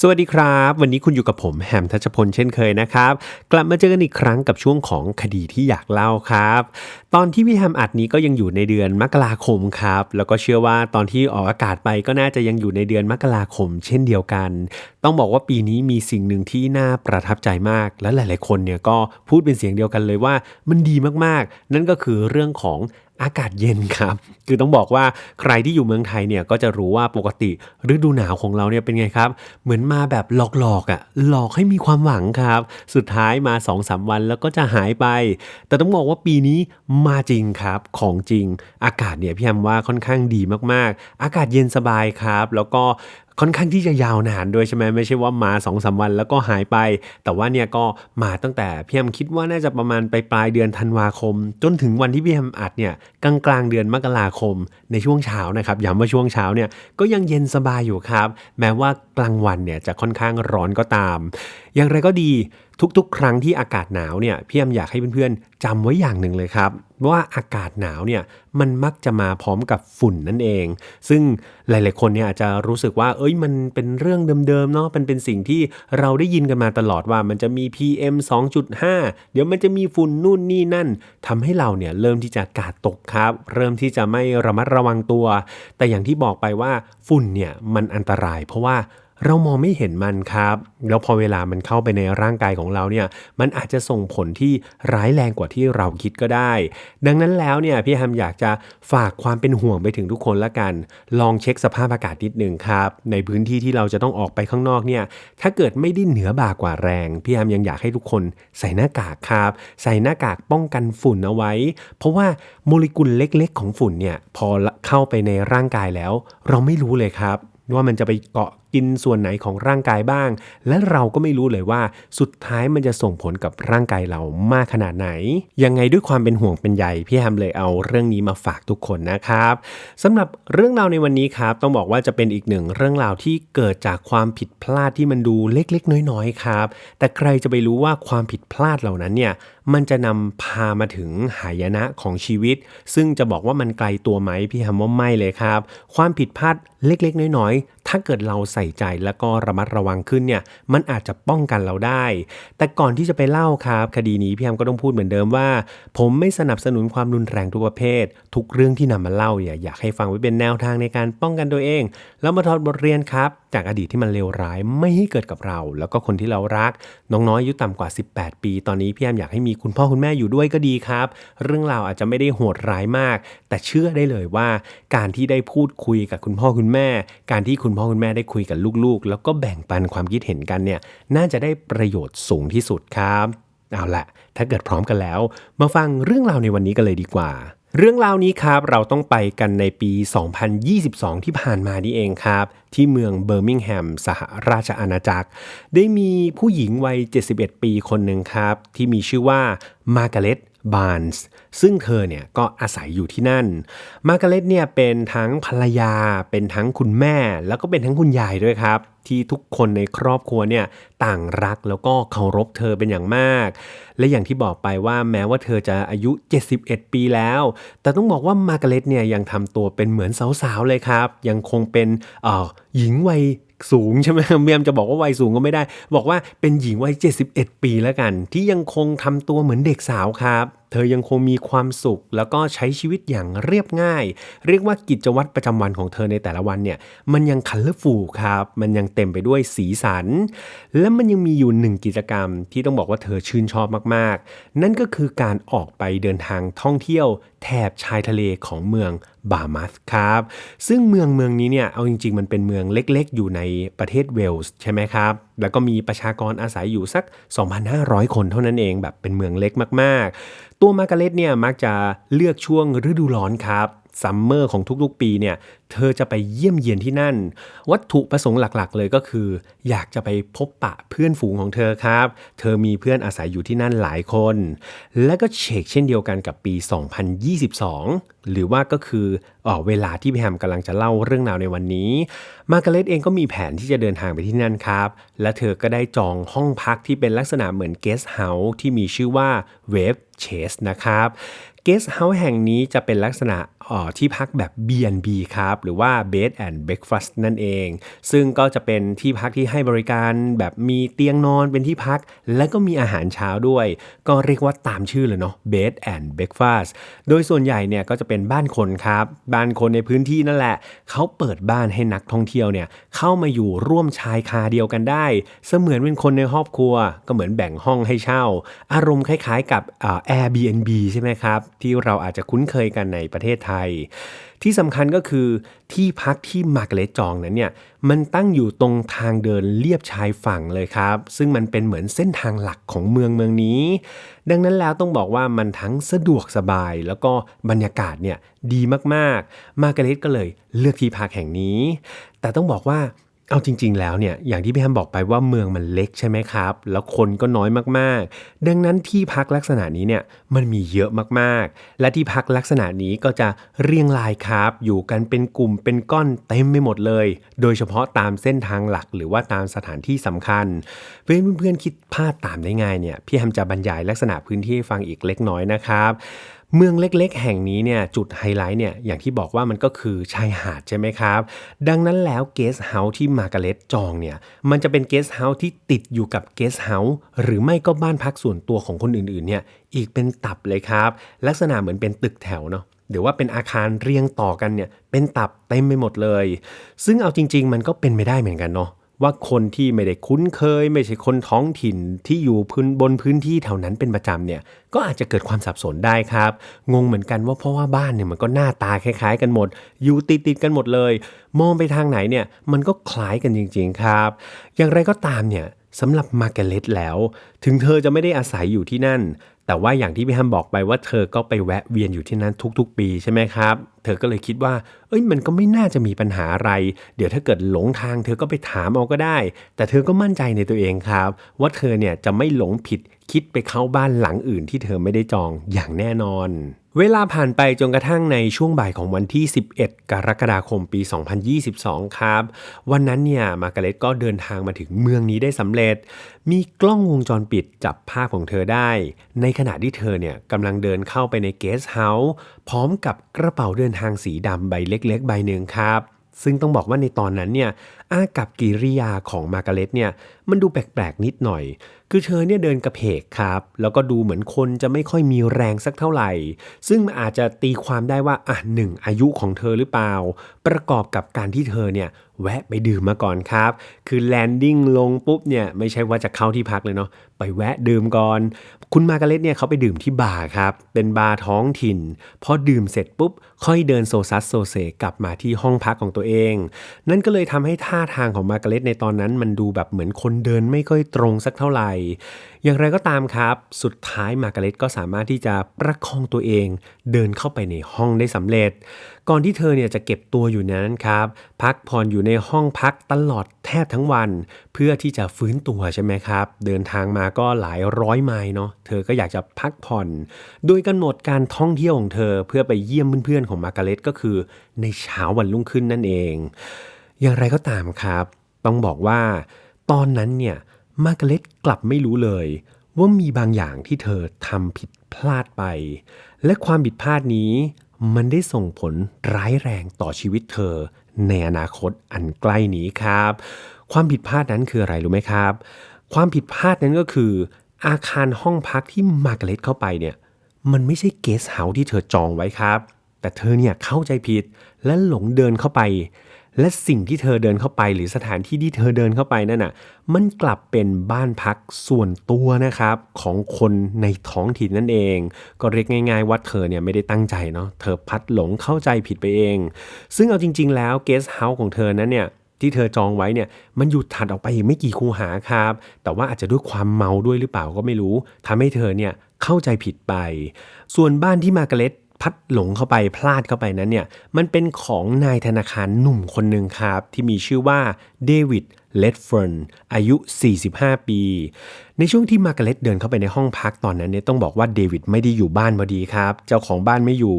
สวัสดีครับ วันนี้คุณอยู่กับผมแฮมทัชพลเช่นเคยนะครับ กลับมาเจอกันอีกครั้งกับช่วงของคดีที่อยากเล่าครับ ตอนที่พี่แฮมอัดนี้ก็ยังอยู่ในเดือนมกราคมครับ แล้วก็เชื่อว่าตอนที่ออกอากาศไปก็น่าจะยังอยู่ในเดือนมกราคม เช่นเดียวกัน ต้องบอกว่าปีนี้มีสิ่งหนึ่งที่น่าประทับใจมาก และหลาย ๆ คนเนี่ยก็พูดเป็นเสียงเดียวกันเลยว่ามันดีมากๆ นั่นก็คือเรื่องของ อากาศเย็นครับ คือต้องบอกว่าใครที่อยู่เมืองไทยเนี่ยก็จะรู้ว่าปกติฤดูหนาวของเราเนี่ยเป็นไงครับ เหมือนมาแบบหลอกๆอะ่ะหลอกให้มีความหวังครับ สุดท้ายมา2อสวันแล้วก็จะหายไป แต่ต้องบอกว่าปีนี้มาจริงครับของจริง อากาศเนี่ยพี่แอมว่าค่อนข้างดีมากๆ อากาศเย็นสบายครับ แล้วก็ ค่อนข้างที่จะยาวนานด้วยใช่ไหมไม่ใช่ว่ามา2อสวันแล้วก็หายไป แต่ว่าเนี่ยก็มาตั้งแต่พี่แอมคิดว่าน่าจะประมาณไปปลายเดือนธันวาคม จนถึงวันที่พี่แอมอัดเนี่ยกลางกลางเดือนมกราคมในช่วงเช้านะครับย้ำว่าช่วงเช้าเนี่ยก็ยังเย็นสบายอยู่ครับ แม้ว่ากลางวันเนี่ยจะค่อนข้างร้อนก็ตาม อย่างไรก็ดีทุกๆ ครั้งที่อากาศหนาวเนี่ยพี่แอมอยากให้เพื่อนๆจำไว้อย่างหนึ่งเลยครับ ว่าอากาศหนาวเนี่ยมันมักจะมาพร้อมกับฝุ่นนั่นเอง ซึ่งหลายๆคนเนี่ยอาจจะรู้สึกว่า เอ้ยมันเป็นเรื่องเดิมๆเนาะมันเป็นสิ่งที่เราได้ยินกันมาตลอดว่ามันจะมี PM 2.5 เดี๋ยวมันจะมีฝุ่นนู่นนี่นั่นทำให้เราเนี่ยเริ่มที่จะกาดตกครับ เริ่มที่จะไม่ระมัดระวังตัว แต่อย่างที่บอกไปว่าฝุ่นเนี่ยมันอันตรายเพราะว่า เรามองไม่เห็นมันครับ แล้วพอเวลามันเข้าไปในร่างกายของเราเนี่ยมันอาจจะส่งผลที่ร้ายแรงกว่าที่เราคิดก็ได้ ดังนั้นแล้วเนี่ยพี่แฮมอยากจะฝากความเป็นห่วงไปถึงทุกคนละกัน ลองเช็คสภาพอากาศนิดหนึ่งครับ ในพื้นที่ที่เราจะต้องออกไปข้างนอกเนี่ยถ้าเกิดไม่ได้เหนือบ่ากว่าแรง พี่แฮมยังอยากให้ทุกคนใส่หน้ากากครับ ใส่หน้ากากป้องกันฝุ่นเอาไว้ เพราะว่าโมเลกุลเล็กๆ ของฝุ่นเนี่ยพอเข้าไปในร่างกายแล้ว เราไม่รู้เลยครับ ว่ามันจะไปเกาะ กินส่วนไหนของร่างกายบ้าง และเราก็ไม่รู้เลยว่าสุดท้ายมันจะส่งผลกับร่างกายเรามากขนาดไหน ยังไงด้วยความเป็นห่วงเป็นใยพี่แฮมเลยเอาเรื่องนี้มาฝากทุกคนนะครับสำหรับเรื่องราวในวันนี้ครับ ต้องบอกว่าจะเป็นอีกหนึ่งเรื่องราวที่เกิดจากความผิดพลาดที่มันดูเล็กๆ น้อยๆครับ แต่ใครจะไปรู้ว่าความผิดพลาดเหล่านั้นเนี่ยมันจะนำพามาถึงหายนะของชีวิต ซึ่งจะบอกว่ามันไกลตัวไหมพี่แฮมว่าไม่เลยครับ ความผิดพลาดเล็กๆ น้อยๆ ถ้าเกิดเราใส่ใจแล้วก็ระมัดระวังขึ้นเนี่ยมันอาจจะป้องกันเราได้ แต่ก่อนที่จะไปเล่าครับ คดีนี้พี่แฮมก็ต้องพูดเหมือนเดิมว่า ผมไม่สนับสนุนความรุนแรงทุกประเภท ทุกเรื่องที่นำมาเล่าเนี่ยอยากให้ฟังไว้เป็นแนวทางในการป้องกันตัวเอง แล้วมาถอดบทเรียนครับ จากอดีตที่มันเลวร้ายไม่ให้เกิดกับเรา แล้วก็คนที่เรารัก น้องน้อยอายุต่ำกว่า 18 ปี ตอนนี้พี่แอมอยากให้มีคุณพ่อคุณแม่อยู่ด้วยก็ดีครับ เรื่องราวอาจจะไม่ได้โหดร้ายมาก แต่เชื่อได้เลยว่า การที่ได้พูดคุยกับคุณพ่อคุณแม่ การที่คุณพ่อคุณแม่ได้คุยกับลูกๆ แล้วก็แบ่งปันความคิดเห็นกันเนี่ยน่าจะได้ประโยชน์สูงที่สุดครับเอาละถ้าเกิดพร้อมกันแล้ว มาฟังเรื่องราวในวันนี้กันเลยดีกว่า เรื่องราวนี้ครับเราต้องไปกันในปี 2022 ที่ผ่านมานี่เองครับ ที่เมืองเบอร์มิงแฮม สหราชอาณาจักร ได้มีผู้หญิงวัย 71 ปีคนหนึ่งครับ ที่มีชื่อว่ามาร์กาเร็ต บาร์นส์ซึ่งเธอเนี่ยก็อาศัยอยู่ที่นั่น มาร์กาเร็ตเนี่ยเป็นทั้งภรรยา เป็นทั้งคุณแม่ แล้วก็เป็นทั้งคุณยายด้วยครับ ที่ทุกคนในครอบครัวเนี่ยต่างรักแล้วก็เคารพเธอเป็นอย่างมาก และอย่างที่บอกไปว่าแม้ว่าเธอจะอายุ 71 ปีแล้ว แต่ต้องบอกว่ามาร์กาเร็ตเนี่ยยังทำตัวเป็นเหมือนสาวๆเลยครับ ยังคงเป็นเออหญิงวัย สูงใช่ไหมเมียมจะบอกว่าวัยสูงก็ไม่ได้ บอกว่าเป็นหญิงวัย 71 ปีแล้วกัน ที่ยังคงทำตัวเหมือนเด็กสาวครับ เธอยังคงมีความสุข แล้วก็ใช้ชีวิตอย่างเรียบง่าย เรียกว่ากิจวัตรประจำวันของเธอในแต่ละวันเนี่ย มันยังคัลเลอร์ฟูครับ มันยังเต็มไปด้วยสีสัน และมันยังมีอยู่หนึ่งกิจกรรมที่ต้องบอกว่าเธอชื่นชอบมากๆ นั่นก็คือการออกไปเดินทางท่องเที่ยว แถบชายทะเลของเมืองบามัสครับ ซึ่งเมืองเมืองนี้เนี่ยเอาจริง ๆ มันเป็นเมืองเล็กๆ อยู่ในประเทศเวลส์ใช่ไหมครับ แล้วก็มีประชากรอาศัยอยู่สัก 2,500 คนเท่านั้นเองแบบเป็นเมืองเล็กมากๆ ตัวมาร์กาเล็ตเนี่ยมักจะเลือกช่วงฤดูร้อนครับ ซัมเมอร์ของทุกๆปีเนี่ยเธอจะไปเยี่ยมเยียนที่นั่น วัตถุประสงค์หลักๆ เลยก็คือ อยากจะไปพบปะเพื่อนฝูงของเธอครับ เธอมีเพื่อนอาศัยอยู่ที่นั่นหลายคน และก็เชกเช่นเดียวกันกับปี 2022 หรือว่าก็คือออเวลาที่พี่แฮมกำลังจะเล่าเรื่องราวในวันนี้ มาร์กาเร็ตเองก็มีแผนที่จะเดินทางไปที่นั่นครับ และเธอก็ได้จองห้องพักที่เป็นลักษณะเหมือนเกสต์เฮาส์ที่มีชื่อว่าเวฟเชสนะครับเกสต์เฮาส์แห่งนี้จะเป็นลักษณะ ที่พักแบบ B&B ครับหรือว่า Bed and Breakfast นั่นเอง ซึ่งก็จะเป็นที่พักที่ให้บริการแบบมีเตียงนอนเป็นที่พัก และก็มีอาหารเช้าด้วย ก็เรียกว่าตามชื่อเลยเนาะ Bed and Breakfast โดยส่วนใหญ่เนี่ยก็จะเป็นบ้านคนครับบ้านคนในพื้นที่นั่นแหละ เขาเปิดบ้านให้นักท่องเที่ยวเนี่ยเข้ามาอยู่ร่วมชายคาเดียวกันได้ เสมือนเป็นคนในครอบครัว ก็เหมือนแบ่งห้องให้เช่า อารมณ์คล้ายๆกับอ่า Airbnb ใช่ไหมครับที่เราอาจจะคุ้นเคยกันในประเทศไทยที่สำคัญก็คือที่พักที่มาร์กาเร็ตจองนั้นเนี่ยมันตั้งอยู่ตรงทางเดินเลียบชายฝั่งเลยครับ ซึ่งมันเป็นเหมือนเส้นทางหลักของเมืองเมืองนี้ ดังนั้นแล้วต้องบอกว่ามันทั้งสะดวกสบายแล้วก็บรรยากาศเนี่ยดีมากๆ มาร์กาเร็ตก็เลยเลือกที่พักแห่งนี้ แต่ต้องบอกว่า เอาจริง ๆ แล้วเนี่ยอย่างที่พี่แฮมบอกไปว่าเมืองมันเล็กใช่ไหมครับ แล้วคนก็น้อยมากๆ ดังนั้นที่พักลักษณะนี้เนี่ยมันมีเยอะมากๆ และที่พักลักษณะนี้ก็จะเรียงรายครับ อยู่กันเป็นกลุ่มเป็นก้อนเต็มไปหมดเลย โดยเฉพาะตามเส้นทางหลักหรือว่าตามสถานที่สำคัญ เพื่อให้เพื่อนๆคิดภาพตามได้ง่ายเนี่ยพี่แฮมจะบรรยายลักษณะพื้นที่ให้ฟังอีกเล็กน้อยนะครับ เมืองเล็กๆ แห่งนี้เนี่ยจุดไฮไลท์เนี่ยอย่างที่บอกว่ามันก็คือชายหาดใช่ไหมครับ ดังนั้นแล้วเกสเฮาส์ที่มากาเร็ตจองเนี่ยมันจะเป็นเกสเฮาส์ที่ติดอยู่กับเกสเฮาส์หรือไม่ก็บ้านพักส่วนตัวของคนอื่นๆเนี่ยอีกเป็นตับเลยครับ ลักษณะเหมือนเป็นตึกแถวเนาะหรือว่าเป็นอาคารเรียงต่อกันเนี่ยเป็นตับเต็มไปหมดเลย ซึ่งเอาจริง ๆ มันก็เป็นไม่ได้เหมือนกันเนาะ ว่าคนที่ไม่ได้คุ้นเคย ไม่ใช่คนท้องถิ่นที่อยู่พื้นบนพื้นที่แถวนั้นเป็นประจำเนี่ยก็อาจจะเกิดความสับสนได้ครับ งงเหมือนกันว่าเพราะว่าบ้านเนี่ยมันก็หน้าตาคล้าย ๆ กันหมด อยู่ติดติดๆกันหมดเลย มองไปทางไหนเนี่ยมันก็คล้ายกันจริง ๆ ครับ อย่างไรก็ตามเนี่ย สำหรับมาร์กาเร็ตแล้ว ถึงเธอจะไม่ได้อาศัยอยู่ที่นั่น แต่ว่าอย่างที่พี่ฮัมบอกไปว่าเธอก็ไปแวะเวียนอยู่ที่นั่นทุกๆ ปีใช่ไหมครับ เธอก็เลยคิดว่า เอ้ยมันก็ไม่น่าจะมีปัญหาอะไร เดี๋ยวถ้าเกิดหลงทาง เธอก็ไปถามเอาก็ได้ แต่เธอก็มั่นใจในตัวเองครับ ว่าเธอเนี่ยจะไม่หลงผิดคิดไปเข้าบ้านหลังอื่นที่เธอไม่ได้จองอย่างแน่นอน เวลาผ่านไปจนกระทั่งในช่วงบ่ายของวันที่ 11 กรกฎาคมปี 2022 ครับ วันนั้นเนี่ยมาร์กาเร็ตก็เดินทางมาถึงเมืองนี้ได้สำเร็จ มีกล้องวงจรปิดจับภาพของเธอได้ ในขณะที่เธอเนี่ยกำลังเดินเข้าไปในเกสต์เฮาส์พร้อมกับกระเป๋าเดินทางสีดำใบเล็กๆ ใบหนึ่งครับ ซึ่งต้องบอกว่าในตอนนั้นเนี่ยอากับกิริยาของมาร์กาเร็ตเนี่ยมันดูแปลกๆนิดหน่อย คือเธอเนี่ยเดินกระเพกครับ แล้วก็ดูเหมือนคนจะไม่ค่อยมีแรงสักเท่าไหร่ ซึ่งอาจจะตีความได้ว่าอะหนึ่งอายุของเธอหรือเปล่า ประกอบกับการที่เธอเนี่ยแวะไปดื่มมาก่อนครับ คือแลนดิ้งลงปุ๊บเนี่ยไม่ใช่ว่าจะเข้าที่พักเลยเนาะ ไปแวะดื่มก่อน คุณมาร์กาเร็ตเนี่ยเขาไปดื่มที่บาร์ครับ เป็นบาร์ท้องถิ่น พอดื่มเสร็จปุ๊บ ค่อยเดินโซซัสโซเซกลับมาที่ห้องพักของตัวเอง นั่นก็เลยทำให้ท่าทางของมาร์กาเร็ตในตอนนั้นมันดูแบบเหมือนคนเดินไม่ค่อยตรงสักเท่าไหร่ อย่างไรก็ตามครับ สุดท้ายมาร์กาเร็ตก็สามารถที่จะประคองตัวเองเดินเข้าไปในห้องได้สำเร็จ ก่อนที่เธอเนี่ยจะเก็บตัวอยู่นั้นครับ พักผ่อนอยู่ในห้องพักตลอดแทบทั้งวัน เพื่อที่จะฟื้นตัวใช่ไหมครับ เดินทางมาก็หลายร้อยไมล์เนาะเธอก็อยากจะพักผ่อน โดยกำหนดการท่องเที่ยวของเธอเพื่อไปเยี่ยมเพื่อนๆของมาร์กาเร็ตก็คือในเช้าวันรุ่งขึ้นนั่นเอง อย่างไรก็ตามครับ ต้องบอกว่า ตอนนั้นเนี่ย มาร์กาเร็ตกลับไม่รู้เลย ว่ามีบางอย่างที่เธอทำผิดพลาดไป และความผิดพลาดนี้ มันได้ส่งผลร้ายแรงต่อชีวิตเธอ ในอนาคตอันใกล้นี้ครับ ความผิดพลาดนั้นคืออะไรรู้ไหมครับ ความผิดพลาดนั้นก็คือ อาคารห้องพักที่มาร์กาเร็ตเข้าไปเนี่ยมันไม่ใช่เกสต์เฮาส์ที่เธอจองไว้ครับ แต่เธอเนี่ยเข้าใจผิดและหลงเดินเข้าไป และสิ่งที่เธอเดินเข้าไป หรือสถานที่ที่เธอเดินเข้าไปนั่นน่ะมันกลับเป็นบ้านพักส่วนตัวนะครับของคนในท้องถิ่นนั่นเอง ก็เรียกง่าย ๆ ว่าเธอเนี่ยไม่ได้ตั้งใจเนาะเธอพัดหลงเข้าใจผิดไปเอง ซึ่งเอาจริง ๆ แล้วเกสต์เฮาส์ของเธอนั้นเนี่ยที่เธอจองไว้เนี่ยมันอยู่ถัดออกไปอีกไม่กี่คูหาครับ แต่ว่าอาจจะด้วยความเมาด้วยหรือเปล่าก็ไม่รู้ทำให้เธอเนี่ยเข้าใจผิดไป ส่วนบ้านที่มาร์กเร็ต พัดหลงเข้าไปพลาดเข้าไปนั้นเนี่ยมันเป็นของนายธนาคารหนุ่มคนหนึ่งครับ ที่มีชื่อว่าเดวิดเลดเฟิร์นอายุ 45 ปี ในช่วงที่มาร์กาเร็ตเดินเข้าไปในห้องพักตอนนั้นเนี่ยต้องบอกว่าเดวิดไม่ได้อยู่บ้านพอดีครับ เจ้าของบ้านไม่อยู่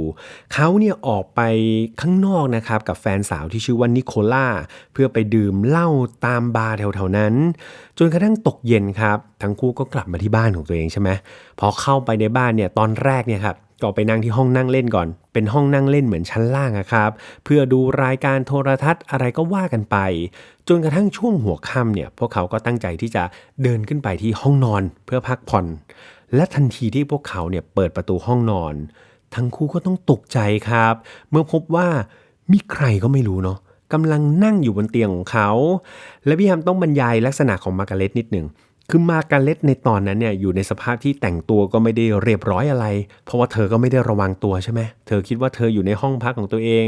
เขาเนี่ยออกไปข้างนอกนะครับ กับแฟนสาวที่ชื่อว่านิโคล่า เพื่อไปดื่มเหล้าตามบาร์แถวๆนั้น จนกระทั่งตกเย็นครับ ทั้งคู่ก็กลับมาที่บ้านของตัวเองใช่ไหมพอเข้าไปในบ้านเนี่ยตอนแรกเนี่ยครับ ก็ไปนั่งที่ห้องนั่งเล่นก่อน เป็นห้องนั่งเล่นเหมือนชั้นล่างครับ เพื่อดูรายการโทรทัศน์อะไรก็ว่ากันไป จนกระทั่งช่วงหัวค่ำเนี่ยพวกเขาก็ตั้งใจที่จะเดินขึ้นไปที่ห้องนอนเพื่อพักผ่อน และทันทีที่พวกเขาเนี่ยเปิดประตูห้องนอน ทั้งคู่ก็ต้องตกใจครับ เมื่อพบว่ามีใครก็ไม่รู้เนาะกำลังนั่งอยู่บนเตียงของเขา และพี่แฮมต้องบรรยายลักษณะของมาร์กาเร็ตนิดหนึ่ง คือมากาเร็ตในตอนนั้นเนี่ยอยู่ในสภาพที่แต่งตัวก็ไม่ได้เรียบร้อยอะไร เพราะว่าเธอก็ไม่ได้ระวังตัวใช่ไหมเธอคิดว่าเธออยู่ในห้องพักของตัวเอง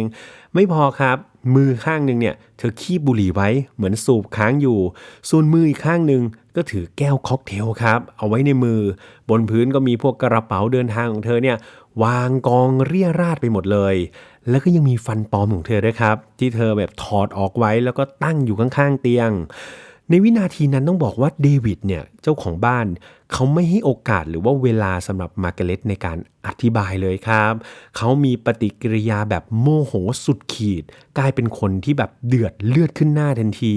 ไม่พอครับมือข้างหนึ่งเนี่ยเธอคีบบุหรี่ไว้เหมือนสูบค้างอยู่ ส่วนมืออีกข้างหนึ่งก็ถือแก้วค็อกเทลครับ เอาไว้ในมือ บนพื้นก็มีพวกกระเป๋าเดินทางของเธอเนี่ยวางกองเรียราดไปหมดเลย แล้วก็ยังมีฟันปลอมของเธอด้วยครับ ที่เธอแบบถอดออกไว้แล้วก็ตั้งอยู่ข้างๆเตียง ในวินาทีนั้นต้องบอกว่าเดวิดเนี่ยเจ้าของบ้าน เขาไม่ให้โอกาสหรือว่าเวลาสำหรับมาร์กาเร็ตในการอธิบายเลยครับ เขามีปฏิกิริยาแบบโมโหสุดขีด กลายเป็นคนที่แบบเดือดเลือดขึ้นหน้าทันที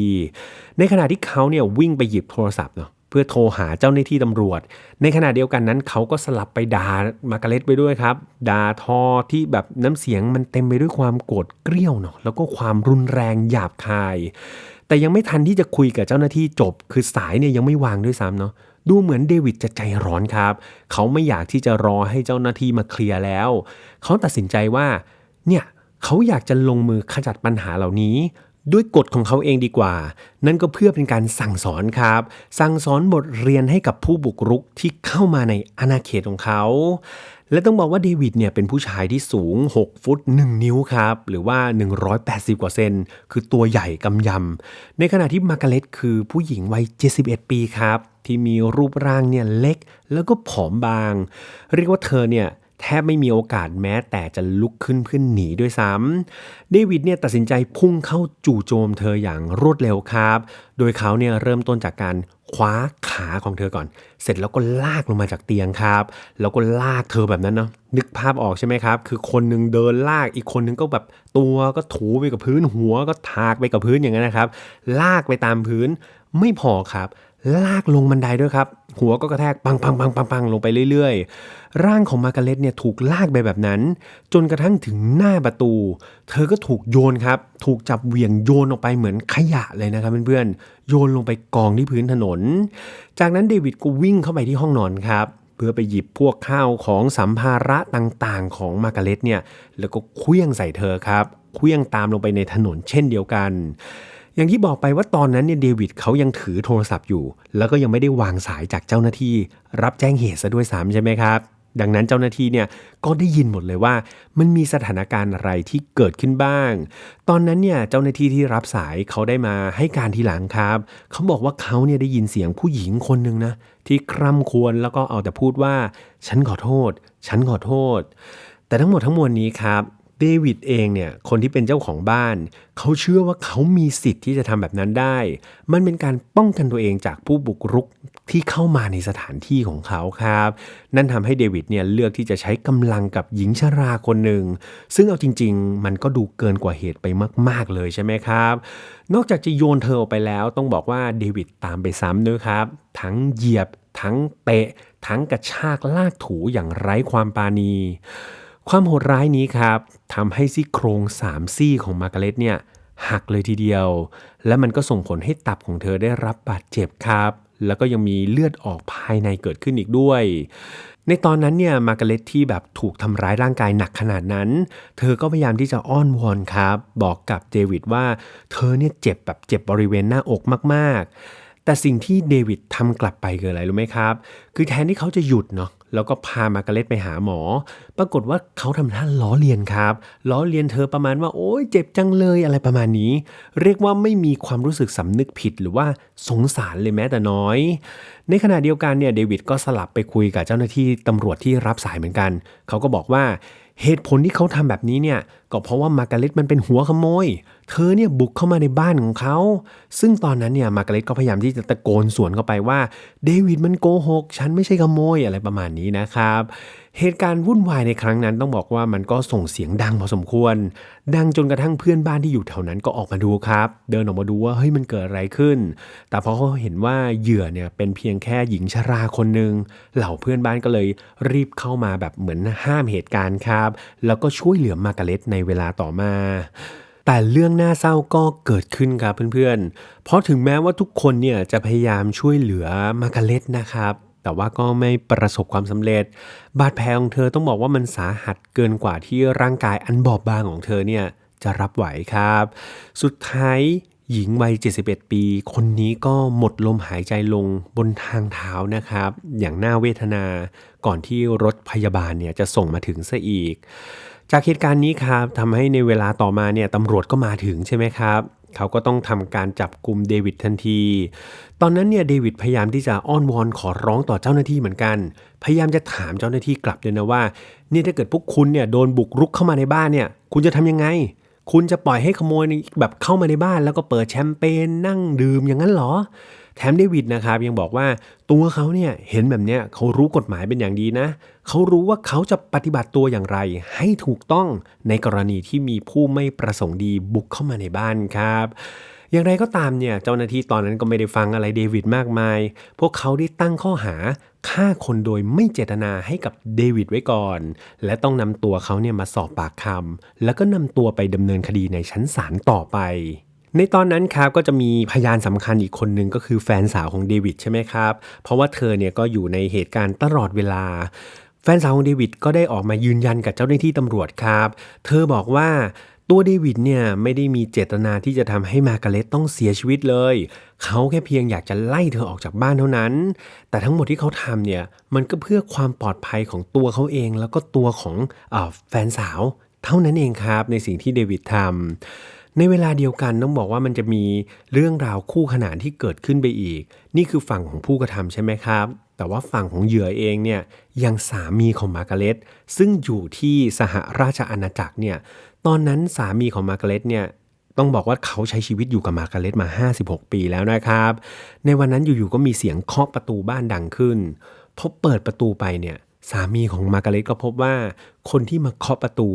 ในขณะที่เขาเนี่ยวิ่งไปหยิบโทรศัพท์เนาะเพื่อโทรหาเจ้าหน้าที่ตำรวจ ในขณะเดียวกันนั้นเขาก็สลับไปด่ามาร์กาเร็ตไปด้วยครับ ด่าทอที่แบบน้ำเสียงมันเต็มไปด้วยความโกรธเกรี้ยวเนาะแล้วก็ความรุนแรงหยาบคาย แต่ยังไม่ทันที่จะคุยกับเจ้าหน้าที่จบ คือสายเนี่ยยังไม่วางด้วยซ้ำเนาะดูเหมือนเดวิดจะใจร้อนครับ เขาไม่อยากที่จะรอให้เจ้าหน้าที่มาเคลียร์แล้ว เขาตัดสินใจว่า เนี่ยเขาอยากจะลงมือขจัดปัญหาเหล่านี้ ด้วยกฎของเขาเองดีกว่า นั่นก็เพื่อเป็นการสั่งสอนครับ สั่งสอนบทเรียนให้กับผู้บุกรุกที่เข้ามาในอาณาเขตของเขา และต้องบอกว่าเดวิดเนี่ยเป็นผู้ชายที่สูง 6 ฟุต 1 นิ้วครับ หรือว่า 180 กว่าเซน คือตัวใหญ่กำยำ ในขณะที่มาร์กาเร็ตคือผู้หญิงวัย 71 ปีครับ ที่มีรูปร่างเนี่ยเล็กแล้วก็ผอมบาง เรียกว่าเธอเนี่ย แทบไม่มีโอกาสแม้แต่จะลุกขึ้นเพื่อหนีด้วยซ้ำเดวิดเนี่ยตัดสินใจพุ่งเข้าจู่โจมเธออย่างรวดเร็วครับ โดยเขาเนี่ยเริ่มต้นจากการคว้าขาของเธอก่อน เสร็จแล้วก็ลากลงมาจากเตียงครับ แล้วก็ลากเธอแบบนั้นเนาะ นึกภาพออกใช่ไหมครับ คือคนหนึงเดินลาก อีกคนหนึงก็แบบตัวก็ถูไปกับพื้น หัวก็ถากไปกับพื้นอย่างนั้นนะครับ ลากไปตามพื้น ไม่พอครับ ลากลงบันไดด้วยครับ หัวก็กระแทกปังปังปังปังปังลงไปเรื่อยๆ ร่างของมาร์กาเร็ตเนี่ยถูกลากไปแบบนั้น จนกระทั่งถึงหน้าประตู เธอก็ถูกโยนครับ ถูกจับเหวี่ยงโยนออกไปเหมือนขยะเลยนะครับเพื่อนๆ โยนลงไปกองที่พื้นถนน จากนั้นเดวิดก็วิ่งเข้าไปที่ห้องนอนครับเพื่อไปหยิบพวกข้าวของสัมภาระต่างๆ ของมาร์กาเร็ตเนี่ย แล้วก็เคลี้ยงใส่เธอครับ เคลี้ยงตามลงไปในถนนเช่นเดียวกัน อย่างที่บอกไปว่าตอนนั้นเนี่ยเดวิดเขายังถือโทรศัพท์อยู่ แล้วก็ยังไม่ได้วางสายจากเจ้าหน้าที่ รับแจ้งเหตุซะด้วยซ้ำใช่ไหมครับ ดังนั้นเจ้าหน้าที่เนี่ยก็ได้ยินหมดเลยว่า มันมีสถานการณ์อะไรที่เกิดขึ้นบ้าง ตอนนั้นเนี่ยเจ้าหน้าที่ที่รับสายเขาได้มาให้การทีหลังครับเขาบอกว่าเขาเนี่ยได้ยินเสียงผู้หญิงคนหนึ่งนะที่คร่ำครวญแล้วก็เอาแต่พูดว่า ฉันขอโทษ ฉันขอโทษ แต่ทั้งหมดทั้งมวลนี้ครับ เดวิดเองเนี่ยคนที่เป็นเจ้าของบ้าน เขาเชื่อว่าเขามีสิทธิ์ที่จะทำแบบนั้นได้ มันเป็นการป้องกันตัวเองจากผู้บุกรุกที่เข้ามาในสถานที่ของเขาครับ นั่นทำให้เดวิดเนี่ยเลือกที่จะใช้กำลังกับหญิงชราคนหนึ่ง ซึ่งเอาจริง ๆ มันก็ดูเกินกว่าเหตุไปมาก ๆ เลยใช่ไหมครับ นอกจากจะโยนเธอออกไปแล้วต้องบอกว่าเดวิดตามไปซ้ำด้วยครับ ทั้งเหยียบ ทั้งเตะ ทั้งกระชากลากถูอย่างไร้ความปราณี ความโหดร้ายนี้ครับทำให้ซี่โครงสามซี่ของมาร์กาเร็ตเนี่ยหักเลยทีเดียว และมันก็ส่งผลให้ตับของเธอได้รับบาดเจ็บครับ แล้วก็ยังมีเลือดออกภายในเกิดขึ้นอีกด้วย ในตอนนั้นเนี่ยมาร์กาเร็ตที่แบบถูกทำร้ายร่างกายหนักขนาดนั้น เธอก็พยายามที่จะอ้อนวอนครับ บอกกับเดวิดว่าเธอเนี่ยเจ็บแบบเจ็บบริเวณหน้าอกมากๆ แต่สิ่งที่เดวิดทำกลับไปคืออะไรรู้ไหมครับ คือแทนที่เขาจะหยุดเนาะแล้วก็พามาร์กาเร็ตไปหาหมอ ปรากฏว่าเขาทำท่าล้อเลียนครับ ล้อเลียนเธอประมาณว่า โอ๊ยเจ็บจังเลยอะไรประมาณนี้ เรียกว่าไม่มีความรู้สึกสำนึกผิดหรือว่าสงสารเลยแม้แต่น้อย ในขณะเดียวกันเนี่ยเดวิดก็สลับไปคุยกับเจ้าหน้าที่ตำรวจที่รับสายเหมือนกัน เขาก็บอกว่าเหตุผลที่เขาทำแบบนี้เนี่ย ก็เพราะว่ามาร์กาเร็ตมันเป็นหัวขโมย เธอเนี่ยบุกเข้ามาในบ้านของเขา ซึ่งตอนนั้นเนี่ยมาร์กาเร็ตก็พยายามที่จะตะโกนสวนเข้าไปว่าเดวิดมันโกหก ฉันไม่ใช่ขโมยอะไรประมาณนี้นะครับ เหตุการณ์วุ่นวายในครั้งนั้นต้องบอกว่ามันก็ส่งเสียงดังพอสมควร ดังจนกระทั่งเพื่อนบ้านที่อยู่แถวนั้นก็ออกมาดูครับ เดินออกมาดูว่าเฮ้ยมันเกิดอะไรขึ้น แต่พอเขาเห็นว่าเหยื่อเนี่ยเป็นเพียงแค่หญิงชราคนหนึ่งเหล่าเพื่อนบ้านก็เลยรีบเข้ามาแบบเหมือนห้ามเหตุการณ์ครับ แล้วก็ช่วยเหลือมาร์กาเร็ตในเวลาต่อมา แต่เรื่องน่าเศร้าก็เกิดขึ้นครับเพื่อนๆ เพราะถึงแม้ว่าทุกคนเนี่ยจะพยายามช่วยเหลือมากาเล็ตนะครับแต่ว่าก็ไม่ประสบความสำเร็จ บาดแผลของเธอต้องบอกว่ามันสาหัสเกินกว่าที่ร่างกายอันบอบบางของเธอเนี่ยจะรับไหวครับ สุดท้าย หญิงวัย 71 ปี คนนี้ก็หมดลมหายใจลงบนทางเท้านะครับ อย่างน่าเวทนาก่อนที่รถพยาบาลเนี่ยจะส่งมาถึงซะอีก จากเหตุการณ์นี้ครับทำให้ในเวลาต่อมาเนี่ยตำรวจก็มาถึงใช่ไหมครับเขาก็ต้องทำการจับกลุ่มเดวิดทันที ตอนนั้นเนี่ยเดวิดพยายามที่จะอ้อนวอนขอร้องต่อเจ้าหน้าที่เหมือนกัน พยายามจะถามเจ้าหน้าที่กลับเลยนะว่า นี่ถ้าเกิดพวกคุณเนี่ยโดนบุกรุกเข้ามาในบ้านเนี่ย คุณจะทำยังไง คุณจะปล่อยให้ขโมยแบบเข้ามาในบ้านแล้วก็เปิดแชมเปญนั่งดื่มอย่างนั้นเหรอ แถมเดวิดนะครับยังบอกว่าตัวเขาเนี่ยเห็นแบบเนี้ยเขารู้กฎหมายเป็นอย่างดีนะ เขารู้ว่าเขาจะปฏิบัติตัวอย่างไร ให้ถูกต้องในกรณีที่มีผู้ไม่ประสงค์ดีบุกเข้ามาในบ้านครับอย่างไรก็ตามเนี่ยเจ้าหน้าที่ตอนนั้นก็ไม่ได้ฟังอะไรเดวิดมากมาย พวกเขาได้ตั้งข้อหา ฆ่าคนโดยไม่เจตนาให้กับเดวิดไว้ก่อน และต้องนำตัวเขาเนี่ยมาสอบปากคำแล้วก็นำตัวไปดำเนินคดีในชั้นศาลต่อไปในตอนนั้นครับก็จะมีพยานสำคัญอีกคนหนึ่งก็คือแฟนสาวของเดวิดใช่ไหมครับ เพราะว่าเธอเนี่ยก็อยู่ในเหตุการณ์ตลอดเวลา แฟนสาวของเดวิดก็ได้ออกมายืนยันกับเจ้าหน้าที่ตำรวจครับ เธอบอกว่า ตัวเดวิดเนี่ยไม่ได้มีเจตนาที่จะทำให้มากาเร็ตต้องเสียชีวิตเลย เขาแค่เพียงอยากจะไล่เธอออกจากบ้านเท่านั้น แต่ทั้งหมดที่เขาทำเนี่ยมันก็เพื่อความปลอดภัยของตัวเขาเอง แล้วก็ตัวของอแฟนสาว เท่านั้นเองครับในสิ่งที่เดวิดทำในเวลาเดียวกันต้องบอกว่ามันจะมีเรื่องราวคู่ขนานที่เกิดขึ้นไปอีก นี่คือฝั่งของผู้กระทำใช่ไหมครับแต่ว่าฝั่งของเหยื่อเองเนี่ยยังสามีของมากาเร็ตซึ่งอยู่ที่สหราชอาณาจักรเนี่ย ตอนนั้นสามีของมาร์กาเร็ตเนี่ยต้องบอกว่าเขาใช้ชีวิตอยู่กับมาร์กาเร็ตมา 56 ปีแล้วนะครับ ในวันนั้นอยู่ๆก็มีเสียงเคาะประตูบ้านดังขึ้นพอเปิดประตูไปเนี่ยสามีของมาร์กาเร็ตก็พบว่า คนที่มาเคาะประตู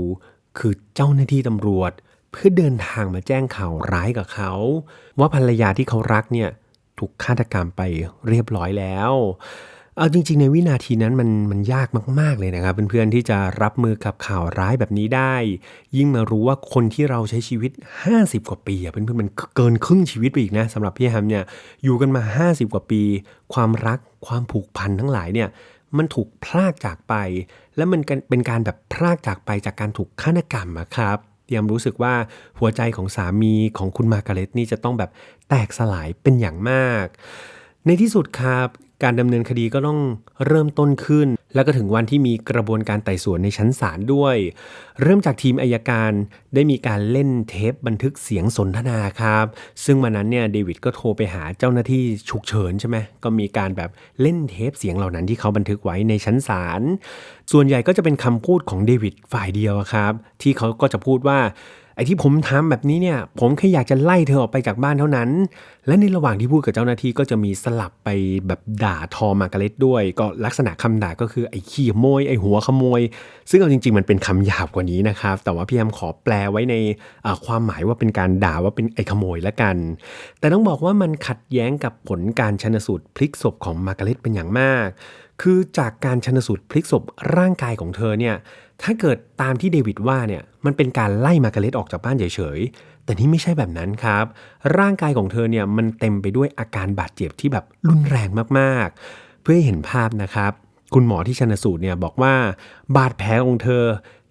คือเจ้าหน้าที่ตำรวจ เพื่อเดินทางมาแจ้งข่าวร้ายกับเขา ว่าภรรยาที่เขารักเนี่ยถูกฆาตกรรมไปเรียบร้อยแล้ว เอาจริง ๆ ในวินาทีนั้นมันมันยากมาก ๆ เลยนะครับ เพื่อนๆที่จะรับมือกับข่าวร้ายแบบนี้ได้ ยิ่งมารู้ว่าคนที่เราใช้ชีวิต 50 กว่าปีอะเพื่อนๆมันเกินครึ่งชีวิตไปอีกนะสำหรับพี่แฮมเนี่ยอยู่กันมา 50 กว่าปี ความรักความผูกพันทั้งหลายเนี่ยมันถูกพลากจากไป และมันเป็นการแบบพลากจากไปจากการถูกฆาตกรรมอะครับเตรียมรู้สึกว่าหัวใจของสามีของคุณมาร์กาเร็ตนี่จะต้องแบบแตกสลายเป็นอย่างมาก ในที่สุดครับ การดำเนินคดีก็ต้องเริ่มต้นขึ้น แล้วก็ถึงวันที่มีกระบวนการไต่สวนในชั้นศาลด้วย เริ่มจากทีมอายการได้มีการเล่นเทปบันทึกเสียงสนทนาครับ ซึ่งวันนั้นเนี่ยเดวิดก็โทรไปหาเจ้าหน้าที่ฉุกเฉินใช่ไหมก็มีการแบบเล่นเทปเสียงเหล่านั้นที่เขาบันทึกไว้ในชั้นศาลส่วนใหญ่ก็จะเป็นคำพูดของเดวิดฝ่ายเดียวครับ ที่เขาก็จะพูดว่า ไอ้ที่ผมทำแบบนี้เนี่ย ผมแค่อยากจะไล่เธอออกไปจากบ้านเท่านั้น และในระหว่างที่พูดกับเจ้าหน้าที่ก็จะมีสลับไปแบบด่าทอมาร์กาเร็ตด้วย ก็ลักษณะคำด่าก็คือไอ้ขี้โมย ไอ้หัวขโมย ซึ่งเอาจริง ๆ มันเป็นคำหยาบกว่านี้นะครับ แต่ว่าพี่แอมขอแปลไว้ในความหมายว่าเป็นการด่าว่าเป็นไอ้ขโมยละกัน แต่ต้องบอกว่ามันขัดแย้งกับผลการชนสูตรพลิกศพของมาร์กาเร็ตเป็นอย่างมาก คือจากการชนสูตรพลิกศพร่างกายของเธอเนี่ยถ้าเกิดตามที่เดวิดว่าเนี่ยมันเป็นการไล่มาร์กาเร็ตออกจากบ้านเฉยๆ แต่นี่ไม่ใช่แบบนั้นครับ ร่างกายของเธอเนี่ยมันเต็มไปด้วยอาการบาดเจ็บที่แบบรุนแรงมากๆ เพื่อให้เห็นภาพนะครับ คุณหมอที่ชนสูตรเนี่ยบอกว่า บาดแผลของเธอ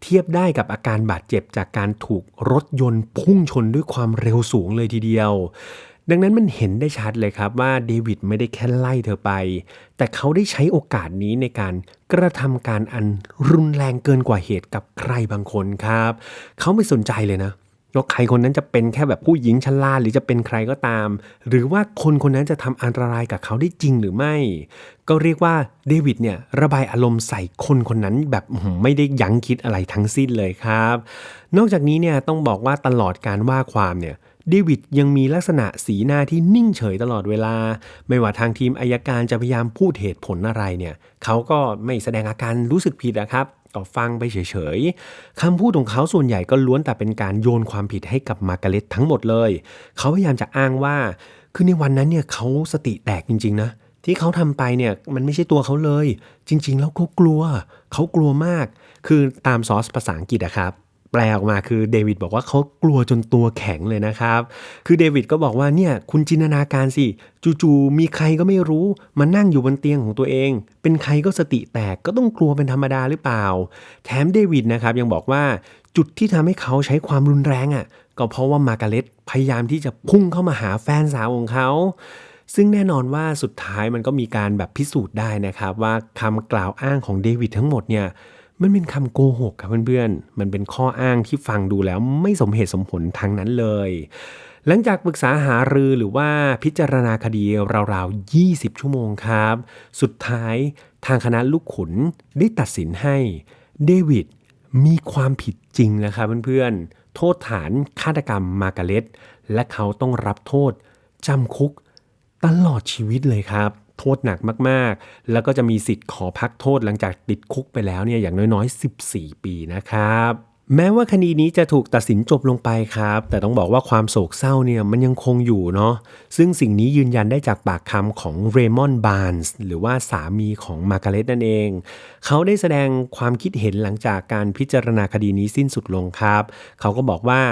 เทียบได้กับอาการบาดเจ็บจากการถูกรถยนต์พุ่งชนด้วยความเร็วสูงเลยทีเดียว ดังนั้นมันเห็นได้ชัดเลยครับว่าเดวิดไม่ได้แค่ไล่เธอไป แต่เขาได้ใช้โอกาสนี้ในการกระทำการอันรุนแรงเกินกว่าเหตุกับใครบางคนครับ เขาไม่สนใจเลยนะว่าใครคนนั้นจะเป็นแค่แบบผู้หญิงชราหรือจะเป็นใครก็ตาม หรือว่าคนคนนั้นจะทำอันตรายกับเขาได้จริงหรือไม่ ก็เรียกว่าเดวิดเนี่ยระบายอารมณ์ใส่คนคนนั้นแบบไม่ได้ยั้งคิดอะไรทั้งสิ้นเลยครับ นอกจากนี้เนี่ยต้องบอกว่าตลอดการว่าความเนี่ย เดวิดยังมีลักษณะสีหน้าที่นิ่งเฉยตลอดเวลา ไม่ว่าทางทีมอายการจะพยายามพูดเหตุผลอะไรเนี่ยเขาก็ไม่แสดงอาการรู้สึกผิดนะครับก็ฟังไปเฉยๆ คำพูดของเขาส่วนใหญ่ก็ล้วนแต่เป็นการโยนความผิดให้กับมาร์กาเร็ตทั้งหมดเลย เขาพยายามจะอ้างว่า คือในวันนั้นเนี่ยเขาสติแตกจริง ๆ นะ ที่เขาทำไปเนี่ยมันไม่ใช่ตัวเขาเลย จริง ๆ แล้วเขากลัว เขากลัวมาก คือตามซอสภาษาอังกฤษอะครับ แปลออกมาคือเดวิดบอกว่าเขากลัวจนตัวแข็งเลยนะครับ คือเดวิดก็บอกว่าเนี่ยคุณจินตนาการสิจู่ๆมีใครก็ไม่รู้มานั่งอยู่บนเตียงของตัวเอง เป็นใครก็สติแตกก็ต้องกลัวเป็นธรรมดาหรือเปล่า แถมเดวิดนะครับยังบอกว่าจุดที่ทำให้เขาใช้ความรุนแรงอะ่ะก็เพราะว่ามาร์กาเร็ตพยายามที่จะพุ่งเข้ามาหาแฟนสาวของเขาซึ่งแน่นอนว่าสุดท้ายมันก็มีการแบบพิสูจน์ได้นะครับ ว่าคำกล่าวอ้างของเดวิดทั้งหมดเนี่ย มันเป็นคำโกหกครับเพื่อนๆ มันเป็นข้ออ้างที่ฟังดูแล้วไม่สมเหตุสมผลทั้งนั้นเลย หลังจากปรึกษาหารือหรือว่าพิจารณาคดีราวๆ 20 ชั่วโมงครับ สุดท้ายทางคณะลูกขุนได้ตัดสินให้เดวิดมีความผิดจริงนะครับเพื่อนๆ โทษฐานฆาตกรรมมาร์กาเร็ตและเขาต้องรับโทษจำคุกตลอดชีวิตเลยครับ โทษหนักมากๆ แล้วก็จะมีสิทธิ์ขอพักโทษหลังจากติดคุกไปแล้วเนี่ยอย่างน้อยๆ 14 ปีนะครับแม้ว่าคดีนี้จะถูกตัดสินจบลงไปครับ แต่ต้องบอกว่าความโศกเศร้าเนี่ยมันยังคงอยู่เนาะซึ่งสิ่งนี้ยืนยันได้จากปากคำของเรมอนบานส์หรือว่าสามีของมาการ์เร็ตนั่นเอง เขาได้แสดงความคิดเห็นหลังจากการพิจารณาคดีนี้สิ้นสุดลงครับ เขาก็บอกว่า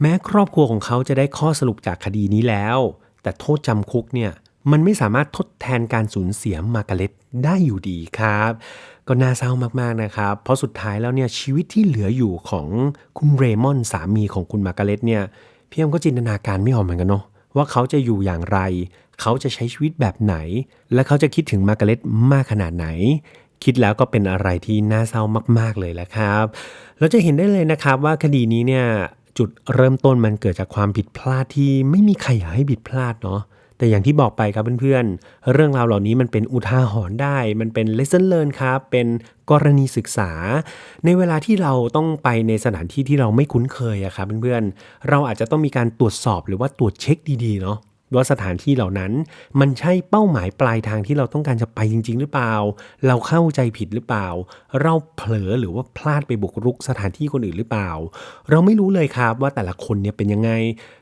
แม้ครอบครัวของเขาจะได้ข้อสรุปจากคดีนี้แล้ว แต่โทษจำคุกเนี่ย มันไม่สามารถทดแทนการสูญเสียมาร์กาเร็ตได้อยู่ดีครับ ก็น่าเศร้ามากๆนะครับ เพราะสุดท้ายแล้วเนี่ยชีวิตที่เหลืออยู่ของคุณเรมอนสามีของคุณมาร์กาเร็ตเนี่ยพี่แอมก็จินตนาการไม่ออกเหมือนกันเนาะว่าเขาจะอยู่อย่างไร เขาจะใช้ชีวิตแบบไหน และเขาจะคิดถึงมาร์กาเร็ตมากขนาดไหน คิดแล้วก็เป็นอะไรที่น่าเศร้ามาก ๆเลยแหละครับ เราจะเห็นได้เลยนะครับว่าคดีนี้เนี่ยจุดเริ่มต้นมันเกิดจากความผิดพลาดที่ไม่มีใครอยากให้ผิดพลาดเนาะ แต่อย่างที่บอกไปครับเพื่อนๆ เรื่องราวเหล่านี้มันเป็นอุทาหรณ์ได้ มันเป็น lesson learn ครับ เป็นกรณีศึกษา ในเวลาที่เราต้องไปในสถานที่ที่เราไม่คุ้นเคยอะครับเพื่อนๆ เราอาจจะต้องมีการตรวจสอบหรือว่าตรวจเช็คดีๆ เนาะ ว่าสถานที่เหล่านั้น มันใช่เป้าหมายปลายทางที่เราต้องการจะไปจริง ๆ หรือเปล่า เราเข้าใจผิดหรือเปล่า เราเผลอหรือว่าพลาดไปบุกรุกสถานที่คนอื่นหรือเปล่า เราไม่รู้เลยครับว่าแต่ละคนเนี่ยเป็นยังไง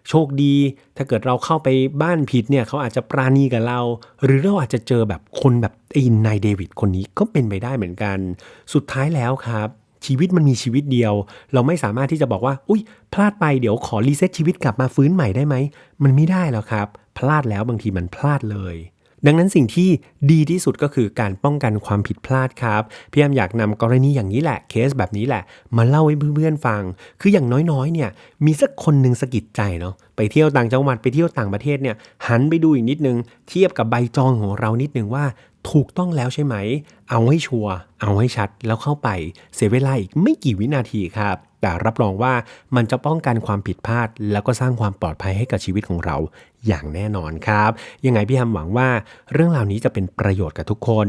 โชคดี ถ้าเกิดเราเข้าไปบ้านผิดเนี่ยเขาอาจจะปราณีกับเรา หรือเราอาจจะเจอแบบคนแบบไอ้นายเดวิดคนนี้ก็เป็นไปได้เหมือนกัน สุดท้ายแล้วครับชีวิตมันมีชีวิตเดียว เราไม่สามารถที่จะบอกว่า อุ้ยพลาดไปเดี๋ยวขอรีเซ็ตชีวิตกลับมาฟื้นใหม่ได้ไหม มันไม่ได้แล้วครับ พลาดแล้วบางทีมันพลาดเลย ดังนั้นสิ่งที่ดีที่สุดก็คือการป้องกันความผิดพลาดครับพี่แอมอยากนำกรณีอย่างนี้แหละเคสแบบนี้แหละ มาเล่าให้เพื่อนๆฟัง คืออย่างน้อยๆเนี่ยมีสักคนหนึ่งสะกิดใจเนาะไปเที่ยวต่างจังหวัดไปเที่ยวต่างประเทศเนี่ยหันไปดูอีกนิดนึง เทียบกับใบจองของเรานิดนึงว่า ถูกต้องแล้วใช่ไหม เอาให้ชัวร์ เอาให้ชัด แล้วเข้าไป เสียเวลาอีกไม่กี่วินาทีครับ แต่รับรองว่ามันจะป้องกันความผิดพลาด แล้วก็สร้างความปลอดภัยให้กับชีวิตของเราอย่างแน่นอนครับ ยังไงพี่แฮมหวังว่าเรื่องราวนี้จะเป็นประโยชน์กับทุกคน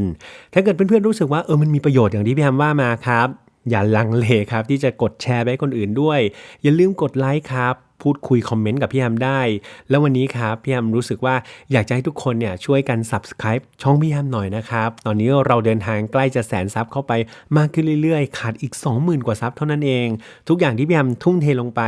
ถ้าเกิดเพื่อนๆรู้สึกว่าเออมันมีประโยชน์อย่างที่พี่แฮมว่ามาครับ อย่าลังเลครับที่จะกดแชร์ไปให้คนอื่นด้วย อย่าลืมกดไลค์ครับพูดคุยคอมเมนต์กับพี่แฮมได้ แล้ววันนี้ครับพี่แฮมรู้สึกว่าอยากจะให้ทุกคนเนี่ยช่วยกัน subscribe ช่องพี่แฮมหน่อยนะครับ ตอนนี้เราเดินทางใกล้จะแสนซับเข้าไปมากขึ้นเรื่อยๆ ขาดอีก 20,000 กว่าซับเท่านั้นเอง ทุกอย่างที่พี่แฮมทุ่มเทลงไป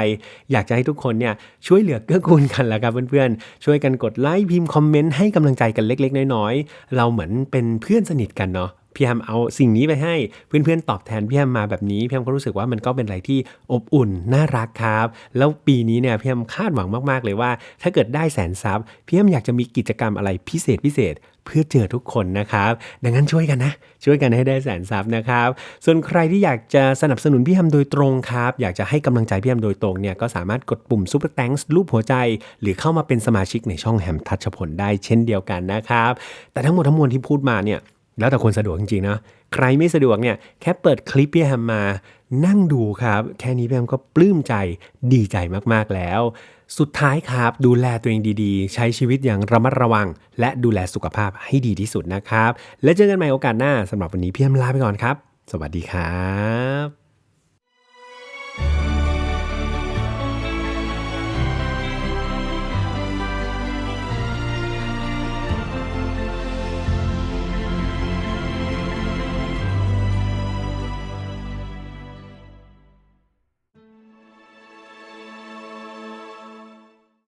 อยากจะให้ทุกคนเนี่ยช่วยเหลือเกื้อกูลกันละครับเพื่อนๆ ช่วยกันกดไลค์พิมพ์คอมเมนต์ให้กำลังใจกันเล็ก ๆ น้อยๆ เราเหมือนเป็นเพื่อนสนิทกันเนาะ พี่แฮมเอาสิ่งนี้ไปให้เพื่อนๆตอบแทนพี่แฮมมาแบบนี้พี่แฮมก็รู้สึกว่ามันก็เป็นอะไรที่อบอุ่นน่ารักครับ แล้วปีนี้เนี่ยพี่แฮมคาดหวังมากๆเลยว่า ถ้าเกิดได้แสนซับพี่แฮมอยากจะมีกิจกรรมอะไรพิเศษพิเศษเพื่อเจอทุกคนนะครับ ดังนั้นช่วยกันนะ ช่วยกันให้ได้แสนซับนะครับ ส่วนใครที่อยากจะสนับสนุนพี่แฮมโดยตรงครับ อยากจะให้กำลังใจพี่แฮมโดยตรงเนี่ยก็สามารถกดปุ่ม Super Thanks รูปหัวใจ หรือเข้ามาเป็นสมาชิกในช่องแฮมทัชพลได้เช่นเดียวกันนะครับ แต่ทั้งหมดทั้งมวลที่พูดมาเนี่ย แล้วแต่คนสะดวกจริงๆนะใครไม่สะดวกเนี่ยแค่เปิดคลิปพี่แฮมมา นั่งดูครับ แค่นี้พี่แฮมก็ปลื้มใจดีใจมากๆแล้ว สุดท้ายครับดูแลตัวเองดีๆ ใช้ชีวิตอย่างระมัดระวัง และดูแลสุขภาพให้ดีที่สุดนะครับ และเจอกันใหม่โอกาสหน้าสำหรับวันนี้พี่แฮมลาไปก่อนครับ สวัสดีครับ